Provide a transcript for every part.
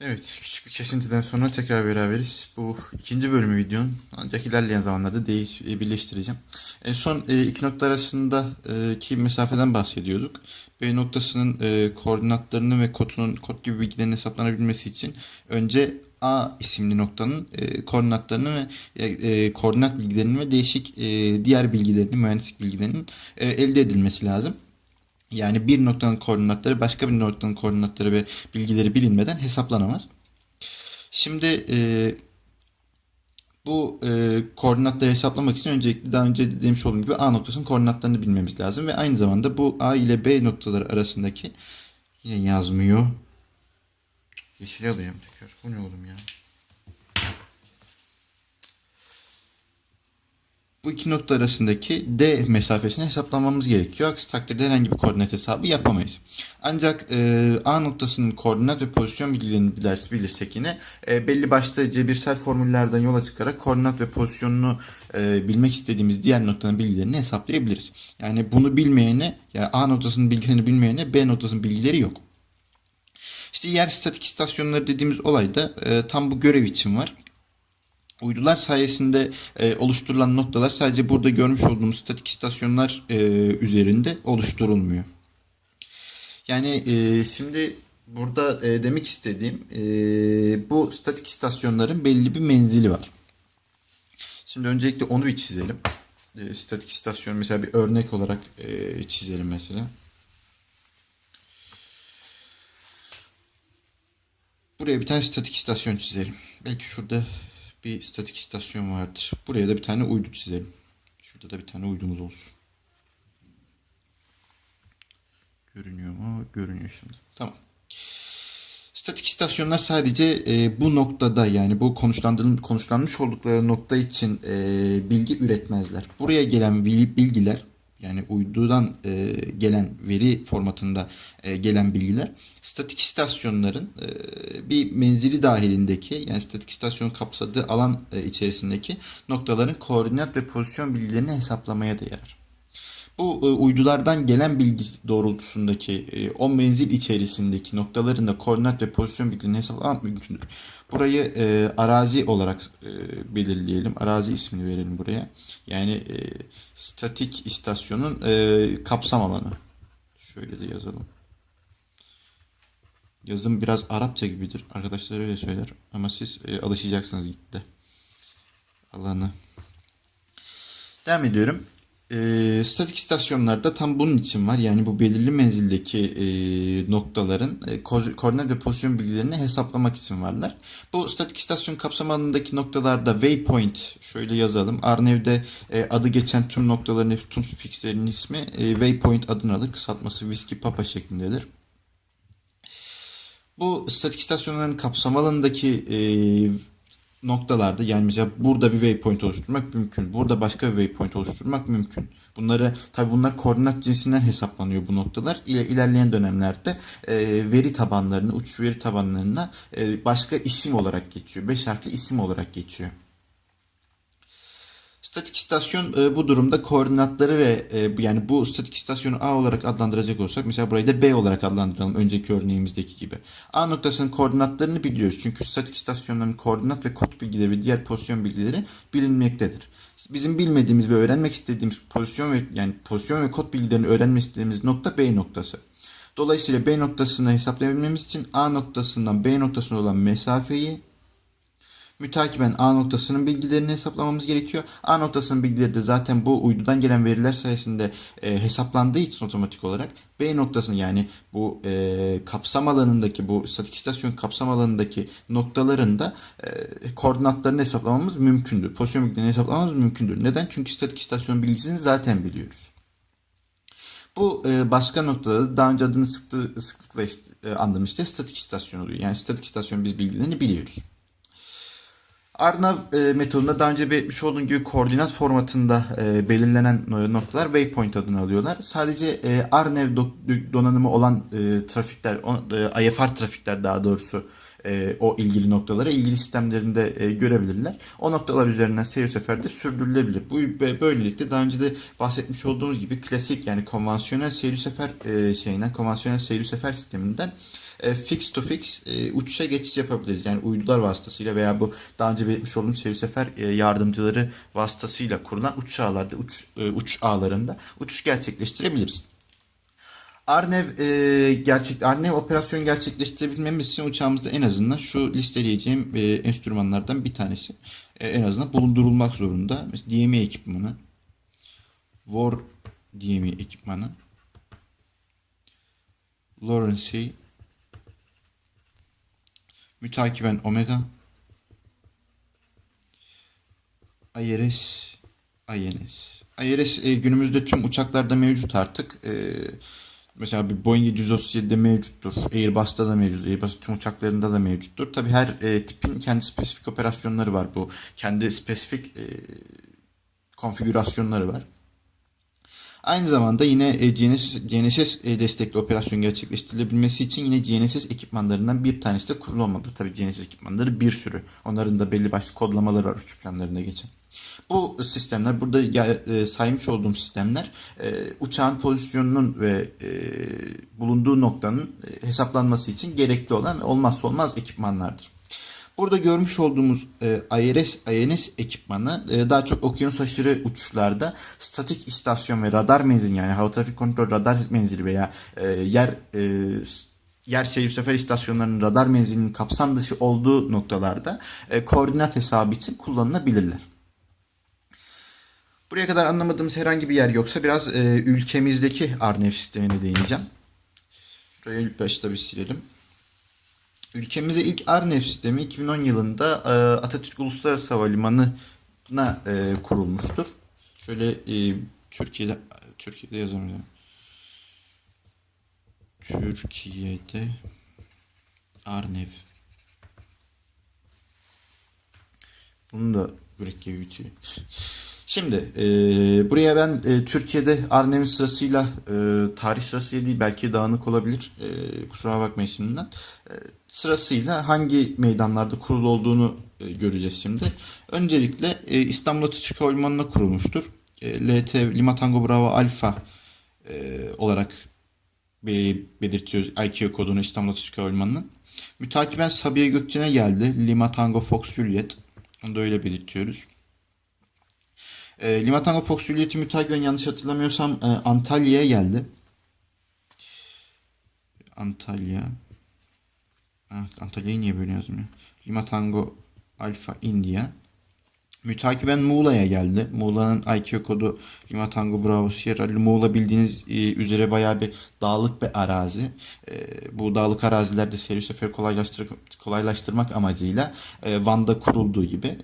Evet, küçük bir kesintiden sonra tekrar beraberiz. Bu ikinci bölümü videonun ancak ilerleyen zamanlarda değiş, e, birleştireceğim. En son e, iki nokta arasındaki mesafeden bahsediyorduk. B noktasının e, koordinatlarını ve kodunun kod gibi bilgilerin hesaplanabilmesi için önce A isimli noktanın e, koordinatlarını ve e, e, koordinat bilgilerini ve değişik e, diğer bilgilerini, mühendislik bilgilerinin e, elde edilmesi lazım. Yani bir noktanın koordinatları başka bir noktanın koordinatları ve bilgileri bilinmeden hesaplanamaz. Şimdi e, bu e, koordinatları hesaplamak için öncelikle daha önce demiş olduğum gibi A noktasının koordinatlarını bilmemiz lazım. Ve aynı zamanda bu A ile B noktaları arasındaki yine yazmıyor. Yeşil alıyorum tekrar. Bu ne oğlum ya? Bu iki nokta arasındaki D mesafesini hesaplamamız gerekiyor. Aksi takdirde herhangi bir koordinat hesabı yapamayız. Ancak e, A noktasının koordinat ve pozisyon bilgilerini bilers, bilirsek yine e, belli başta cebirsel formüllerden yola çıkarak koordinat ve pozisyonunu e, bilmek istediğimiz diğer noktanın bilgilerini hesaplayabiliriz. Yani bunu bilmeyene, yani A noktasının bilgilerini bilmeyene B noktasının bilgileri yok. İşte yer statik istasyonları dediğimiz olay da e, tam bu görev için var. Uydular sayesinde e, oluşturulan noktalar sadece burada görmüş olduğumuz statik istasyonlar e, üzerinde oluşturulmuyor. Yani e, şimdi burada e, demek istediğim e, bu statik istasyonların belli bir menzili var. Şimdi öncelikle onu bir çizelim. E, statik istasyon mesela bir örnek olarak e, çizelim mesela. Buraya bir tane statik istasyon çizelim. Belki şurada bir statik istasyon vardır. Buraya da bir tane uydu çizelim. Şurada da bir tane uydumuz olsun. Görünüyor mu? Görünüyor şimdi. Tamam. Statik istasyonlar sadece e, bu noktada yani bu konuşlandırıl- konuşlanmış oldukları nokta için e, bilgi üretmezler. Buraya gelen bil- bilgiler yani uydudan e, gelen veri formatında e, gelen bilgiler statik istasyonların e, bir menzili dahilindeki yani statik istasyon kapsadığı alan e, içerisindeki noktaların koordinat ve pozisyon bilgilerini hesaplamaya da yarar. Bu e, uydulardan gelen bilgi doğrultusundaki e, o menzil içerisindeki noktaların da koordinat ve pozisyon bilgilerini hesaplamak mümkündür. Burayı e, arazi olarak e, belirleyelim. Arazi ismini verelim buraya. Yani e, statik istasyonun e, kapsam alanı. Şöyle de yazalım. Yazım biraz Arapça gibidir. Arkadaşlar öyle söyler. Ama siz e, alışacaksınız gitti. Alanı. Devam ediyorum. E, statik istasyonlarda tam bunun için var. Yani bu belirli menzildeki e, noktaların e, ko- koordinat ve pozisyon bilgilerini hesaplamak için varlar. Bu statik istasyon kapsam alanındaki noktalarda waypoint şöyle yazalım. Arnav'de e, adı geçen tüm noktaların tüm fixlerin ismi e, waypoint adını alır. Kısaltması Whiskey Papa şeklindedir. Bu statik istasyonların kapsam alanındaki e, noktalarda yani mesela burada bir waypoint oluşturmak mümkün. Burada başka bir waypoint oluşturmak mümkün. Bunları tabi bunlar koordinat cinsinden hesaplanıyor bu noktalar. İle, ilerleyen dönemlerde e, veri tabanlarını, uç veri tabanlarına e, başka isim olarak geçiyor. Beş harfli isim olarak geçiyor. Statik istasyon e, bu durumda koordinatları ve e, yani bu statik istasyonu A olarak adlandıracak olsak mesela burayı da B olarak adlandıralım önceki örneğimizdeki gibi. A noktasının koordinatlarını biliyoruz çünkü statik istasyonların koordinat ve kod bilgileri ve diğer pozisyon bilgileri bilinmektedir. Bizim bilmediğimiz ve öğrenmek istediğimiz pozisyon ve yani pozisyon ve kod bilgilerini öğrenmek istediğimiz nokta B noktası. Dolayısıyla B noktasını hesaplayabilmemiz için A noktasından B noktasına olan mesafeyi Mütakiben A noktasının bilgilerini hesaplamamız gerekiyor. A noktasının bilgileri de zaten bu uydudan gelen veriler sayesinde e, hesaplandığı için otomatik olarak B noktasını yani bu e, kapsam alanındaki bu statik istasyon kapsam alanındaki noktaların da e, koordinatlarını hesaplamamız mümkündür. Pozisyon bilgilerini hesaplamamız mümkündür. Neden? Çünkü statik istasyon bilgisini zaten biliyoruz. Bu e, başka noktada da daha önce adını sıktı, sıklıkla ist- e, işte statik istasyon oluyor. Yani statik istasyon biz bilgilerini biliyoruz. Arnav e, metodunda daha önce belirtmiş olduğum gibi koordinat formatında e, belirlenen no- noktalar waypoint adını alıyorlar. Sadece e, Arnev do- donanımı olan e, trafikler, o, e, IFR trafikler daha doğrusu e, o ilgili noktalara ilgili sistemlerinde e, görebilirler. O noktalar üzerinden seyir seferde sürdürülebilir. Bu böylelikle daha önce de bahsetmiş olduğumuz gibi klasik yani konvansiyonel seyir sefer e, şeyinden, konvansiyonel seyir sefer sisteminden e, fix to fix e, uçuşa geçiş yapabiliriz. Yani uydular vasıtasıyla veya bu daha önce belirtmiş olduğum seyir sefer e, yardımcıları vasıtasıyla kurulan uçuş ağlarda, uç, e, uç ağlarında uçuş gerçekleştirebiliriz. Arnev e, gerçek Arnev operasyon gerçekleştirebilmemiz için uçağımızda en azından şu listeleyeceğim e, enstrümanlardan bir tanesi e, en azından bulundurulmak zorunda. Mesela DME ekipmanı, War DME ekipmanı, Lawrence, mütakiben Omega, IRS, INS. IRS e, günümüzde tüm uçaklarda mevcut artık. E, mesela bir Boeing 737'de mevcuttur. Airbus'ta da mevcut. Airbus tüm uçaklarında da mevcuttur. Tabii her e, tipin kendi spesifik operasyonları var. Bu kendi spesifik e, konfigürasyonları var. Aynı zamanda yine e, GNSS e, destekli operasyon gerçekleştirilebilmesi için yine GNSS ekipmanlarından bir tanesi de kurulu olmalıdır. Tabii GNSS ekipmanları bir sürü. Onların da belli başlı kodlamaları var uçuş planlarında geçen. Bu sistemler burada e, saymış olduğum sistemler uçağın pozisyonunun ve bulunduğu noktanın hesaplanması için gerekli olan ve olmazsa olmaz ekipmanlardır. Burada görmüş olduğumuz e, IRS, INS ekipmanı e, daha çok okyanus aşırı uçuşlarda statik istasyon ve radar menzili yani hava trafik kontrol radar menzili veya e, yer e, yer seyir sefer istasyonlarının radar menzilinin kapsam dışı olduğu noktalarda e, koordinat hesabı için kullanılabilirler. Buraya kadar anlamadığımız herhangi bir yer yoksa biraz e, ülkemizdeki Arnev sistemine değineceğim. Şurayı ilk başta bir silelim. Ülkemize ilk Arnev sistemi 2010 yılında e, Atatürk Uluslararası Havalimanı'na e, kurulmuştur. Şöyle e, Türkiye'de Türkiye'de yazamıyorum. Türkiye'de Arnev. Bunun da mürekkebi bitiyor. Şimdi e, buraya ben e, Türkiye'de Arnavut sırasıyla e, tarih sırasıyla değil belki dağınık olabilir. E, kusura bakmayın şimdiden. E, sırasıyla hangi meydanlarda kurulu olduğunu e, göreceğiz şimdi. Öncelikle e, İstanbul Atatürk Havalimanı'na kurulmuştur. E, LT Lima Tango Bravo Alfa e, olarak be- belirtiyoruz IQ kodunu İstanbul Atatürk Havalimanı'nın. Mütakiben Sabiha Gökçen'e geldi. Lima Tango Fox Juliet. Onu da öyle belirtiyoruz. E, Lima Tango Fox Juliet'i mütakiben yanlış hatırlamıyorsam e, Antalya'ya geldi. Antalya. Ah, Antalya'yı niye böyle yazdım ya? Lima Tango Alfa India. Mütakiben Muğla'ya geldi. Muğla'nın IQ kodu Lima Tango Bravo Sierra. Muğla bildiğiniz e, üzere bayağı bir dağlık bir arazi. E, bu dağlık arazilerde seyir seferi kolaylaştır kolaylaştırmak amacıyla e, Van'da kurulduğu gibi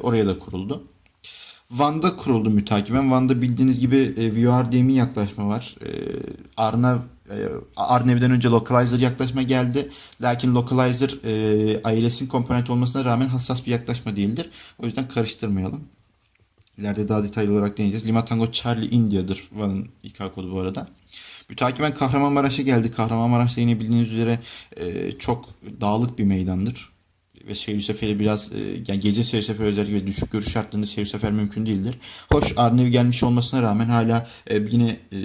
oraya da kuruldu. Van'da kuruldu mütakiben. Van'da bildiğiniz gibi e, VR diye bir yaklaşma var. E, Arnav e, Arnav'den önce Localizer yaklaşma geldi. Lakin Localizer e, ILS'in komponent olmasına rağmen hassas bir yaklaşma değildir. O yüzden karıştırmayalım. İleride daha detaylı olarak deneyeceğiz. Lima Tango Charlie India'dır Van'ın İK kodu bu arada. Mütakiben Kahramanmaraş'a geldi. Kahramanmaraş da yine bildiğiniz üzere e, çok dağlık bir meydandır ve seyir seferi biraz e, yani gece seyir seferi özellikle düşük görüş şartlarında seyir sefer mümkün değildir. Hoş Arnev gelmiş olmasına rağmen hala e, yine e,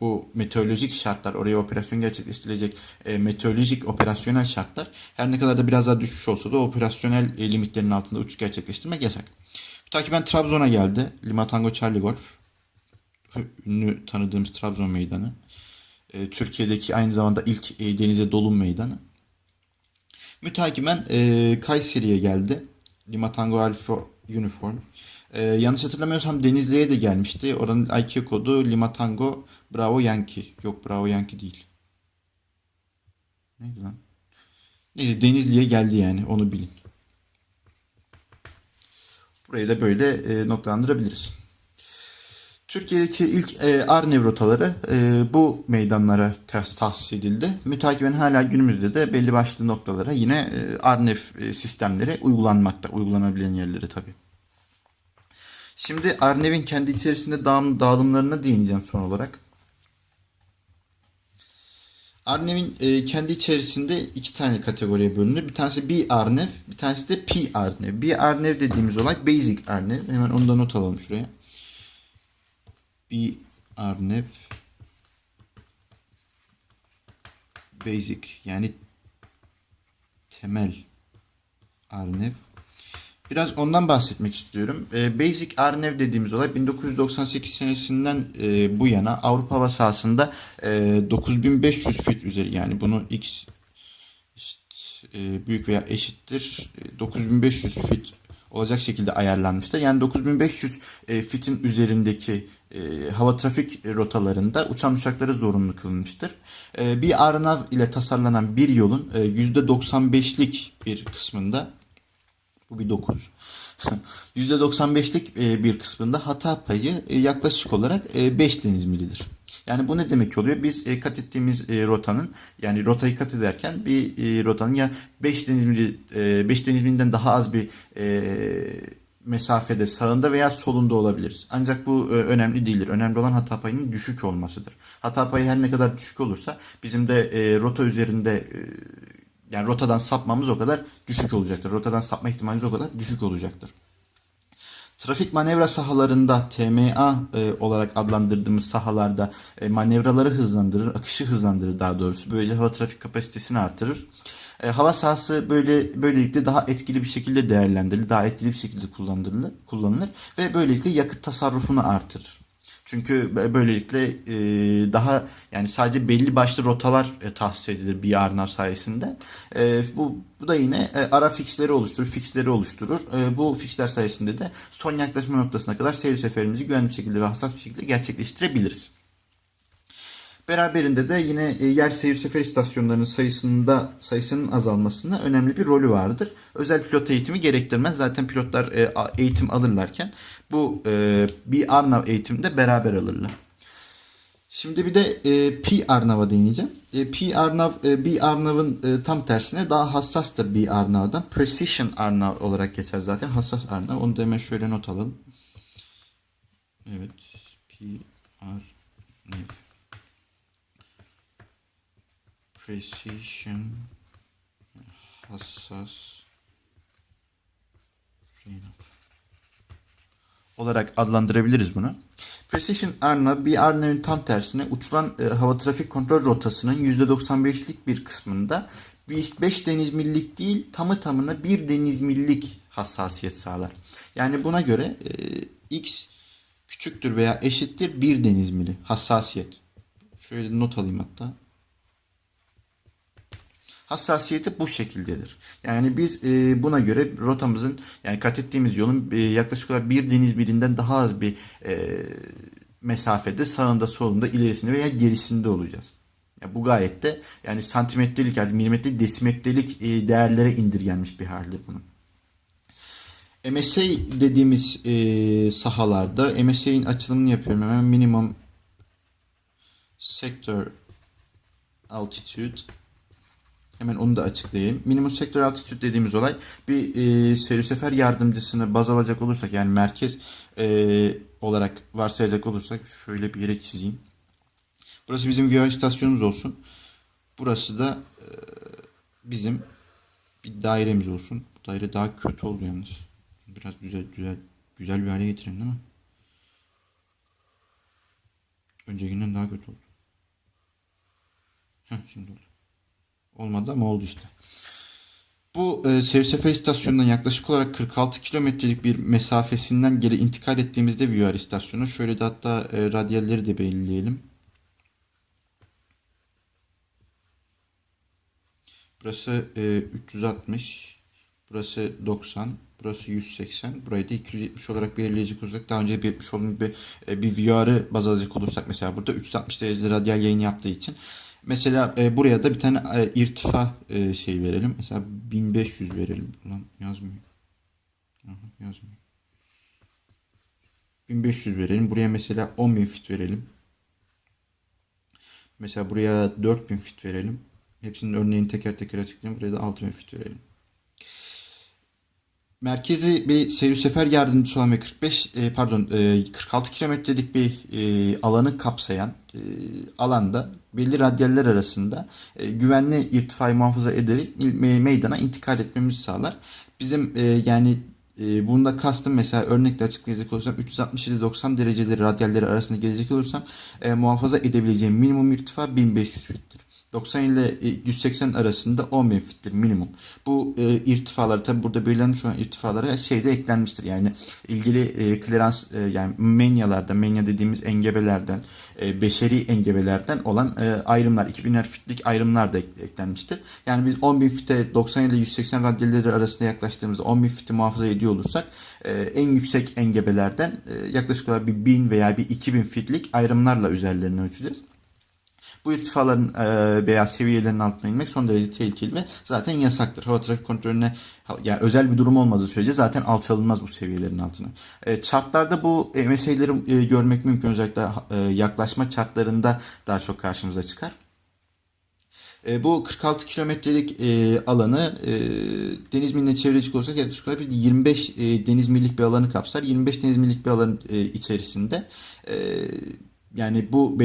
bu meteorolojik şartlar oraya operasyon gerçekleştirilecek meteorolojik operasyonel şartlar her ne kadar da biraz daha düşmüş olsa da operasyonel limitlerin altında uçuş gerçekleştirmek yasak. Takiben Trabzon'a geldi. Lima Tango Charlie Golf. Ünlü tanıdığımız Trabzon meydanı. Türkiye'deki aynı zamanda ilk denize dolum meydanı. Mütakiben e, Kayseri'ye geldi. Lima Tango Alfa Uniform. E, yanlış hatırlamıyorsam Denizli'ye de gelmişti. Oranın IQ kodu Lima Tango Bravo Yankee. Yok Bravo Yankee değil. Neydi lan? Neyse Denizli'ye geldi yani onu bilin. Burayı da böyle e, noktalandırabiliriz. Türkiye'deki ilk e, Arnev rotaları e, bu meydanlara ters tahsis edildi. Mütakiben hala günümüzde de belli başlı noktalara yine e, Arnev e, sistemleri uygulanmakta. Uygulanabilen yerlere tabii. Şimdi Arnev'in kendi içerisinde dağım, dağılımlarına değineceğim son olarak. Arnev'in e, kendi içerisinde iki tane kategoriye bölünür. Bir tanesi B Arnev, bir tanesi de P Arnev. B Arnev dediğimiz olay Basic Arnev. Hemen onu da not alalım şuraya. B Arnev basic yani temel Arnev. Biraz ondan bahsetmek istiyorum. E, Basic Arnev dediğimiz olay 1998 senesinden e, bu yana Avrupa hava sahasında e, 9500 fit üzeri yani bunu x e, büyük veya eşittir e, 9500 fit olacak şekilde ayarlanmıştır. Yani 9500 e, fitin üzerindeki e, hava trafik rotalarında uçan uçakları zorunlu kılınmıştır. E, bir Arnav ile tasarlanan bir yolun e, %95'lik bir kısmında bu bir 9. %95'lik e, bir kısmında hata payı e, yaklaşık olarak 5 deniz milidir. Yani bu ne demek oluyor? Biz e, kat ettiğimiz e, rotanın yani rotayı kat ederken bir e, rotanın ya 5 deniz mili 5 deniz milinden daha az bir e, mesafede sağında veya solunda olabiliriz. Ancak bu e, önemli değildir. Önemli olan hata payının düşük olmasıdır. Hata payı her ne kadar düşük olursa bizim de e, rota üzerinde e, yani rotadan sapmamız o kadar düşük olacaktır. Rotadan sapma ihtimalimiz o kadar düşük olacaktır. Trafik manevra sahalarında TMA e, olarak adlandırdığımız sahalarda e, manevraları hızlandırır, akışı hızlandırır daha doğrusu. Böylece hava trafik kapasitesini artırır. E, hava sahası böyle böylelikle daha etkili bir şekilde değerlendirilir, daha etkili bir şekilde kullanılır, kullanılır ve böylelikle yakıt tasarrufunu artırır. Çünkü böylelikle e, daha yani sadece belli başlı rotalar e, tahsis edilir bir Arnav sayesinde. E, bu, bu da yine e, ara fixleri oluşturur, fixleri oluşturur. Bu fixler sayesinde de son yaklaşma noktasına kadar seyir seferimizi güvenli bir şekilde ve hassas bir şekilde gerçekleştirebiliriz. Beraberinde de yine e, yer seyir sefer istasyonlarının sayısında sayısının azalmasına önemli bir rolü vardır. Özel pilot eğitimi gerektirmez. Zaten pilotlar e, eğitim alırlarken bu e, bir Arnav eğitiminde beraber alırlar. Şimdi bir de P Arnav'a değineceğim. P Arnav, B Arnav'ın tam tersine daha hassastır B Arnav'dan. Precision Arnav olarak geçer zaten. Hassas Arnav. Onu da hemen şöyle not alalım. Evet. P Arnav. Precision hassas olarak adlandırabiliriz bunu. Precision Arnav bir Arnav'ın tam tersine uçulan e, hava trafik kontrol rotasının %95'lik bir kısmında 5 deniz millik değil tamı tamına 1 deniz millik hassasiyet sağlar. Yani buna göre e, x küçüktür veya eşittir 1 deniz mili hassasiyet. Şöyle not alayım hatta hassasiyeti bu şekildedir. Yani biz e, buna göre rotamızın yani kat ettiğimiz yolun e, yaklaşık olarak bir deniz milinden daha az bir e, mesafede sağında solunda ilerisinde veya gerisinde olacağız. Ya bu gayet de yani santimetrelik yani milimetrelik desimetrelik e, değerlere indirgenmiş bir halde bunun. MSA dediğimiz e, sahalarda MSA'in açılımını yapıyorum hemen minimum sector altitude Hemen onu da açıklayayım. Minimum sektör altitude dediğimiz olay bir e, seyir sefer yardımcısını baz alacak olursak yani merkez e, olarak varsayacak olursak şöyle bir yere çizeyim. Burası bizim VR istasyonumuz olsun. Burası da e, bizim bir dairemiz olsun. Bu daire daha kötü oldu yalnız. Biraz güzel güzel güzel bir hale getirin değil mi? Öncekinden daha kötü oldu. Heh, şimdi oldu. Olmadı ama oldu işte. Bu e, Sevsefer istasyonundan yaklaşık olarak 46 kilometrelik bir mesafesinden geri intikal ettiğimizde VR istasyonu. Şöyle de hatta e, radyalleri de belirleyelim. Burası e, 360. Burası 90. Burası 180. Burayı da 270 olarak belirleyecek olursak daha önce belirtmiş olduğum bir, bir, bir VR'ı baz alacak olursak mesela burada 360 derece radyal yayın yaptığı için Mesela e, buraya da bir tane e, irtifa e, şey verelim. Mesela 1500 verelim. Ulan yazmıyor. Aha, yazmıyor. 1500 verelim. Buraya mesela 10.000 fit verelim. Mesela buraya 4000 fit verelim. Hepsinin örneğini teker teker açıklayayım. Buraya da 6000 fit verelim. Merkezi bir seyir sefer yardımcısı olan ve 45 e, pardon e, 46 kilometrelik bir e, alanı kapsayan e, alanda belli radyaller arasında e, güvenli irtifayı muhafaza ederek me meydana intikal etmemizi sağlar. Bizim e, yani e, bunda kastım mesela örnekle açıklayacak olursam 360-90 dereceleri radyalleri arasında gelecek olursam e, muhafaza edebileceğim minimum irtifa 1500 fittir. 90 ile e, 180 arasında 10.000 fittir minimum. Bu e, irtifalar tabi burada belirlenmiş olan irtifalara şeyde eklenmiştir. Yani ilgili e, klerans e, yani menyalardan, menya dediğimiz engebelerden, e, beşeri engebelerden olan e, ayrımlar, 2000'er fitlik ayrımlar da ek- eklenmiştir. Yani biz 10.000 fite 90 ile 180 radyeleri arasında yaklaştığımızda 10.000 fiti muhafaza ediyor olursak e, en yüksek engebelerden e, yaklaşık olarak bir 1000 veya bir 2000 fitlik ayrımlarla üzerlerine ölçeceğiz. Bu irtifaların e, veya seviyelerin altına inmek son derece tehlikeli ve zaten yasaktır. Hava trafik kontrolüne yani özel bir durum olmadığı sürece zaten alçalınmaz bu seviyelerin altına. E, chartlarda bu meseleleri e, görmek mümkün. Özellikle e, yaklaşma chartlarında daha çok karşımıza çıkar. E, bu 46 kilometrelik e, alanı e, deniz miline çevrilecek olsak yaklaşık olarak bir 25 e, deniz millik bir alanı kapsar. 25 deniz millik bir alan e, içerisinde e, yani bu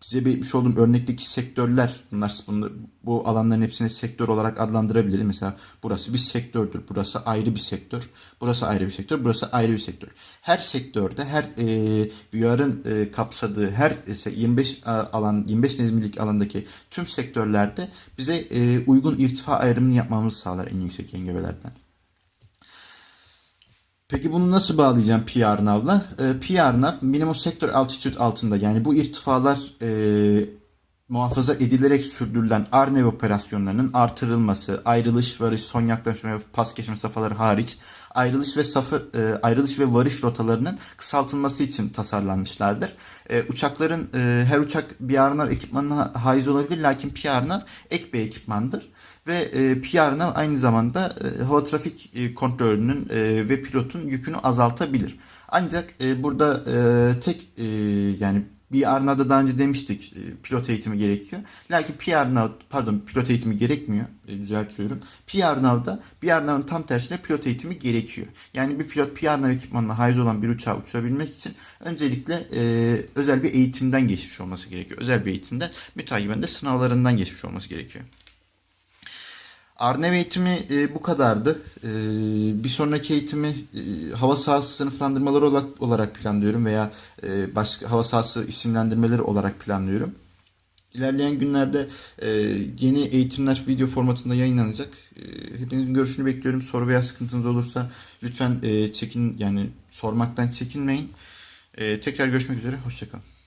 size vermiş olduğum örnekteki sektörler bunlar bunu, bu alanların hepsini sektör olarak adlandırabilirim. Mesela burası bir sektördür. Burası ayrı bir sektör. Burası ayrı bir sektör. Burası ayrı bir sektör. Her sektörde her e, VR'ın e, kapsadığı her e, 25 a- alan 25 deniz millik alandaki tüm sektörlerde bize e, uygun irtifa ayrımını yapmamızı sağlar en yüksek engebelerden. Peki bunu nasıl bağlayacağım PR nav'la? E, PR nav minimum sektör altitude altında yani bu irtifalar e, muhafaza edilerek sürdürülen ARNEV operasyonlarının artırılması, ayrılış, varış, son yaklaşma ve pas geçme safhaları hariç ayrılış ve safı, e, ayrılış ve varış rotalarının kısaltılması için tasarlanmışlardır. E, uçakların e, her uçak bir ARNAV ekipmanına haiz olabilir lakin PRNAV ek bir ekipmandır ve e, PRNAV aynı zamanda e, hava trafik e, kontrolünün ve pilotun yükünü azaltabilir. Ancak burada tek yani bir Arnav'da daha önce demiştik pilot eğitimi gerekiyor. Lakin PRNAV pardon pilot eğitimi gerekmiyor. E, düzeltiyorum. PRNAV'da bir Arnav'ın tam tersine pilot eğitimi gerekiyor. Yani bir pilot PRNAV ekipmanına haiz olan bir uçağı uçurabilmek için öncelikle e, özel bir eğitimden geçmiş olması gerekiyor. Özel bir eğitimden mütakiben de sınavlarından geçmiş olması gerekiyor. Arnev eğitimi e, bu kadardı. E, bir sonraki eğitimi e, hava sahası sınıflandırmaları olarak, olarak planlıyorum veya e, başka hava sahası isimlendirmeleri olarak planlıyorum. İlerleyen günlerde e, yeni eğitimler video formatında yayınlanacak. E, hepinizin görüşünü bekliyorum. Soru veya sıkıntınız olursa lütfen e, çekin yani sormaktan çekinmeyin. E, tekrar görüşmek üzere. Hoşçakalın.